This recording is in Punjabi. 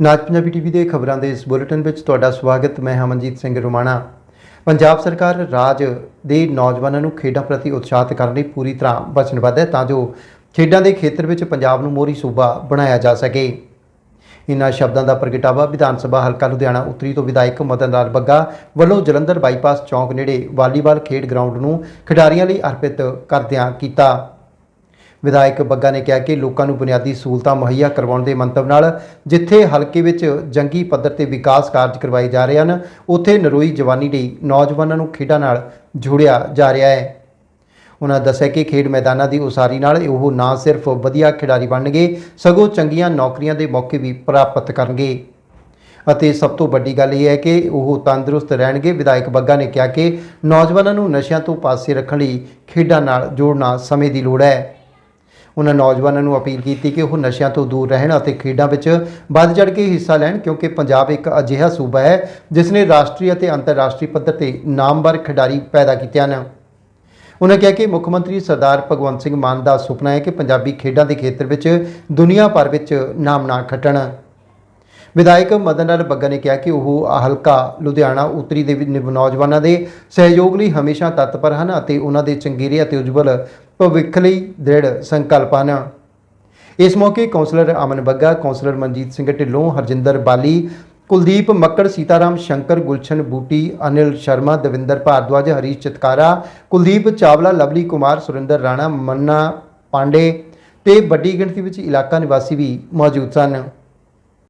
ਨਾਜ ਪੰਜਾਬੀ ਟੀਵੀ ਦੇ ਖਬਰਾਂ ਦੇ ਇਸ ਬੁਲੇਟਿਨ ਵਿੱਚ ਤੁਹਾਡਾ ਸਵਾਗਤ, ਮੈਂ ਹਮਨਜੀਤ ਸਿੰਘ ਰੋਮਾਣਾ। ਪੰਜਾਬ ਸਰਕਾਰ ਰਾਜ ਦੇ ਨੌਜਵਾਨਾਂ ਨੂੰ ਖੇਡਾਂ ਪ੍ਰਤੀ ਉਤਸ਼ਾਹਿਤ ਕਰਨ ਲਈ ਪੂਰੀ ਤਰ੍ਹਾਂ ਵਚਨਬੱਧ ਹੈ ਤਾਂ ਜੋ ਖੇਡਾਂ ਦੇ ਖੇਤਰ ਵਿੱਚ ਪੰਜਾਬ ਨੂੰ ਮੋਹਰੀ ਸੂਬਾ ਬਣਾਇਆ ਜਾ ਸਕੇ। ਇਨ੍ਹਾਂ ਸ਼ਬਦਾਂ ਦਾ ਪ੍ਰਗਟਾਵਾ ਵਿਧਾਨ ਸਭਾ ਹਲਕਾ ਲੁਧਿਆਣਾ ਉੱਤਰੀ ਤੋਂ ਵਿਧਾਇਕ ਮਦਨ ਲਾਲ ਬੱਗਾ ਵੱਲੋਂ ਜਲੰਧਰ ਬਾਈਪਾਸ ਚੌਂਕ ਨੇੜੇ ਵਾਲੀਬਾਲ ਖੇਡ ਗਰਾਊਂਡ ਨੂੰ ਖਿਡਾਰੀਆਂ ਲਈ ਅਰਪਿਤ ਕਰਦਿਆਂ ਕੀਤਾ। ਵਿਧਾਇਕ ਬੱਗਾ ਨੇ ਕਿਹਾ ਕਿ ਲੋਕਾਂ ਨੂੰ ਬੁਨਿਆਦੀ ਸਹੂਲਤਾਂ ਮੁਹੱਈਆ ਕਰਵਾਉਣ ਦੇ ਮੰਤਵ ਨਾਲ ਜਿੱਥੇ ਹਲਕੇ ਵਿੱਚ ਜੰਗੀ ਪੱਧਰ ਤੇ ਵਿਕਾਸ ਕਾਰਜ ਕਰਵਾਏ ਜਾ ਰਹੇ ਹਨ, ਉੱਥੇ ਨਰੋਈ ਜਵਾਨੀ ਲਈ ਨੌਜਵਾਨਾਂ ਨੂੰ ਖੇਡਾਂ ਨਾਲ ਜੋੜਿਆ ਜਾ ਰਿਹਾ ਹੈ। ਉਹਨਾਂ ਦੱਸਿਆ ਕਿ ਖੇਡ ਮੈਦਾਨਾਂ ਦੀ ਉਸਾਰੀ ਨਾਲ ਉਹ ਨਾ ਸਿਰਫ ਵਧੀਆ ਖਿਡਾਰੀ ਬਣਨਗੇ, ਸਗੋਂ ਚੰਗੀਆਂ ਨੌਕਰੀਆਂ ਦੇ ਮੌਕੇ ਵੀ ਪ੍ਰਾਪਤ ਕਰਨਗੇ। ਅਤੇ ਸਭ ਤੋਂ ਵੱਡੀ ਗੱਲ ਇਹ ਹੈ ਕਿ ਉਹ ਤੰਦਰੁਸਤ ਰਹਿਣਗੇ। ਵਿਧਾਇਕ ਬੱਗਾ ਨੇ ਕਿਹਾ ਕਿ ਨੌਜਵਾਨਾਂ ਨੂੰ ਨਸ਼ਿਆਂ ਤੋਂ ਪਾਸੇ ਰੱਖਣ ਲਈ ਖੇਡਾਂ ਨਾਲ ਜੋੜਨਾ ਸਮੇਂ ਦੀ ਲੋੜ ਹੈ। ਉਹਨਾਂ ਨੌਜਵਾਨਾਂ ਨੂੰ ਅਪੀਲ ਕੀਤੀ ਕਿ ਉਹ ਨਸ਼ਿਆਂ ਤੋਂ ਦੂਰ ਰਹਿਣ ਅਤੇ ਖੇਡਾਂ ਵਿੱਚ ਵੱਧ ਚੜ੍ਹ ਕੇ ਹਿੱਸਾ ਲੈਣ, ਕਿਉਂਕਿ ਪੰਜਾਬ ਇੱਕ ਅਜਿਹਾ ਸੂਬਾ ਹੈ ਜਿਸ ਨੇ ਰਾਸ਼ਟਰੀ ਅਤੇ ਅੰਤਰਰਾਸ਼ਟਰੀ ਪੱਧਰ ਤੇ ਨਾਮਵਰ ਖਿਡਾਰੀ ਪੈਦਾ ਕੀਤੇ ਹਨ। ਉਹਨਾਂ ਕਿਹਾ ਕਿ ਮੁੱਖ ਮੰਤਰੀ ਸਰਦਾਰ ਭਗਵੰਤ ਸਿੰਘ ਮਾਨ ਦਾ ਸੁਪਨਾ ਹੈ ਕਿ ਪੰਜਾਬੀ ਖੇਡਾਂ ਦੇ ਖੇਤਰ ਵਿੱਚ ਦੁਨੀਆ ਭਰ ਵਿੱਚ ਨਾਮ ਨਾ ਖੱਟਣ। ਵਿਧਾਇਕ ਮਦਨ ਲਾਲ ਬੱਗਾ ਨੇ ਕਿਹਾ ਕਿ ਉਹ ਹਲਕਾ ਲੁਧਿਆਣਾ ਉੱਤਰੀ ਦੇ ਨਿਵ- ਨੌਜਵਾਨਾਂ ਦੇ ਸਹਿਯੋਗ ਲਈ ਹਮੇਸ਼ਾ ਤਤਪਰ ਹਨ ਅਤੇ ਉਹਨਾਂ ਦੇ ਚੰਗੇਰੇ ਅਤੇ ਉਜਵਲ ਭਵਿੱਖ ਲਈ ਦ੍ਰਿੜ ਸੰਕਲਪ ਹਨ। ਇਸ ਮੌਕੇ ਕੌਂਸਲਰ ਅਮਨ ਬੱਗਾ, ਕੌਂਸਲਰ ਮਨਜੀਤ ਸਿੰਘ ਢਿੱਲੋਂ, ਹਰਜਿੰਦਰ ਬਾਲੀ, ਕੁਲਦੀਪ ਮੱਕੜ, ਸੀਤਾਰਾਮ ਸ਼ੰਕਰ, ਗੁਲਸ਼ਨ ਬੂਟੀ, ਅਨਿਲ ਸ਼ਰਮਾ, ਦਵਿੰਦਰ ਭਾਰਦਵਾਜ, ਹਰੀਸ਼ ਚਤਕਾਰਾ, ਕੁਲਦੀਪ ਚਾਵਲਾ, ਲਵਲੀ ਕੁਮਾਰ, ਸੁਰਿੰਦਰ ਰਾਣਾ, ਮੰਨਾ ਪਾਂਡੇ ਤੇ ਵੱਡੀ ਗਿਣਤੀ ਵਿੱਚ ਇਲਾਕਾ ਨਿਵਾਸੀ ਵੀ ਮੌਜੂਦ ਸਨ।